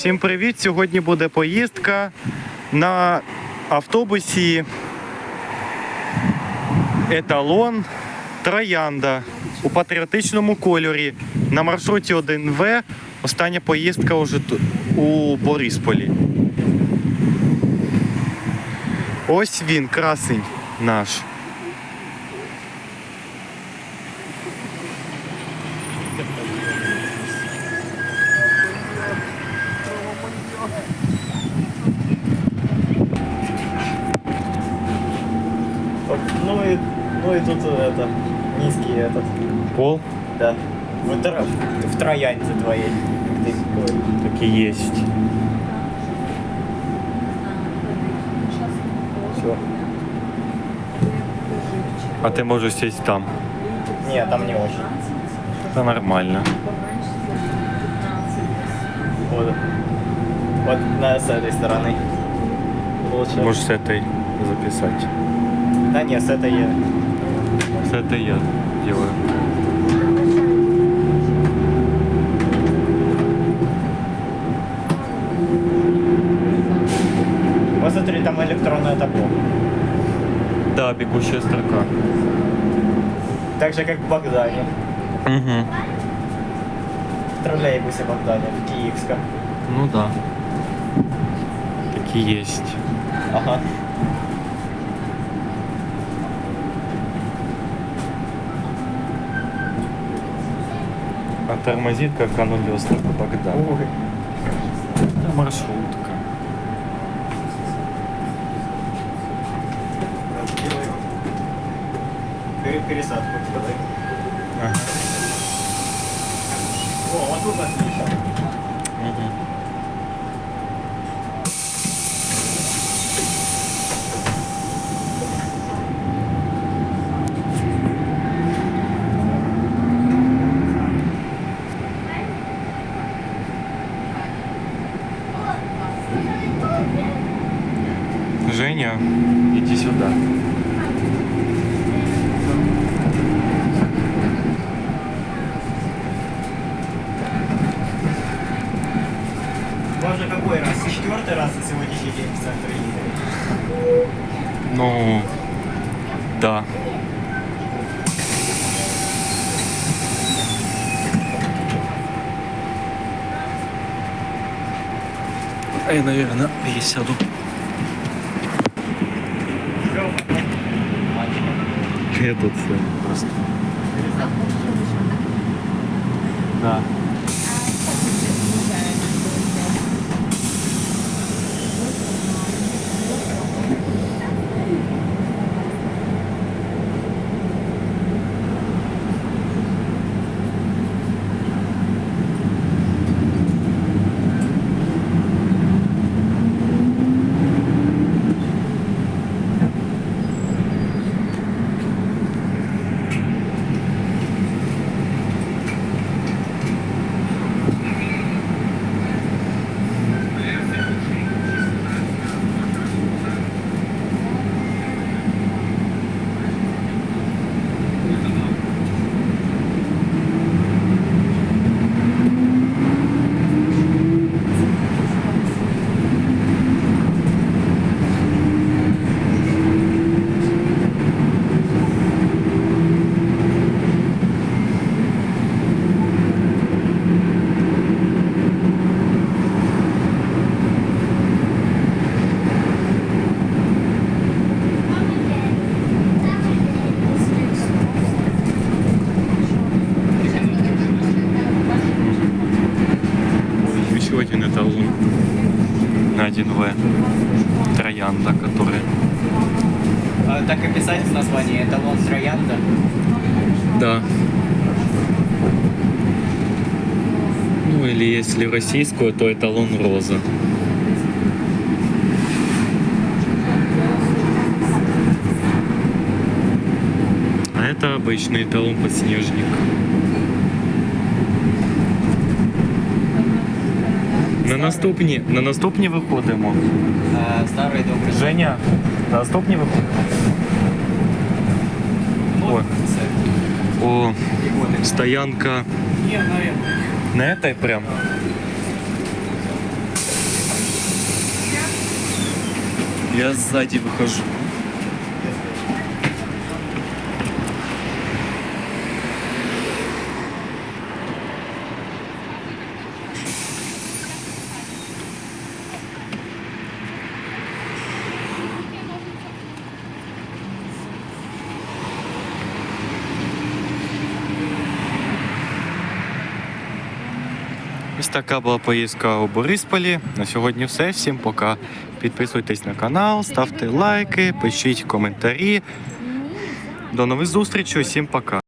Всім привіт! Сьогодні буде поїздка на автобусі Еталон Троянда у патріотичному кольорі на маршруті 1В. Остання поїздка уже у Борисполі. Ось він, красень наш. Ну и тут это, низкий этот, Пол да. В, тро- в троянде твоей. Ты говоришь. так і є. Всё. А ти можеш сесть там. Не, там не очень. Це нормально. Вот, вот на, с этой стороны. Лучше. Можеш з этой записати. Да не, с этой я. С этой я делаю. Вот смотри, там электронное табло. Да, бегущая строка. Так же, как в Богдане. Угу. В троллейбусе Богдане, в Киевском. Ну да. Такие есть. Ага. Тормозит, как оно по Богдану. Ой. Это маршрутка. Пересадку делай. Ага. О, вот тут отлично. Мгм. Женя, иди сюда. Уже какой раз? Четвертый раз за сегодняшний день в центре. Ну, да. А я, наверное, пересяду. Все просто. Да. Еще один эталон на 1В. Троянда, которая... А, так и писать в названии эталон троянда. Да. Ну или если российскую, то эталон роза. А это обычный эталон подснежник. На наступні, на наступні виходимо. Е, Старий добрий. Женя, на наступні виходимо. Ну, о, о стоянка. Ні, наверное. На этой прям. Я сзади выхожу. Така була поїздка у Борисполі. На сьогодні все. Всім пока. Підписуйтесь на канал, ставте лайки, пишіть коментарі. До нових зустрічей, усім пока.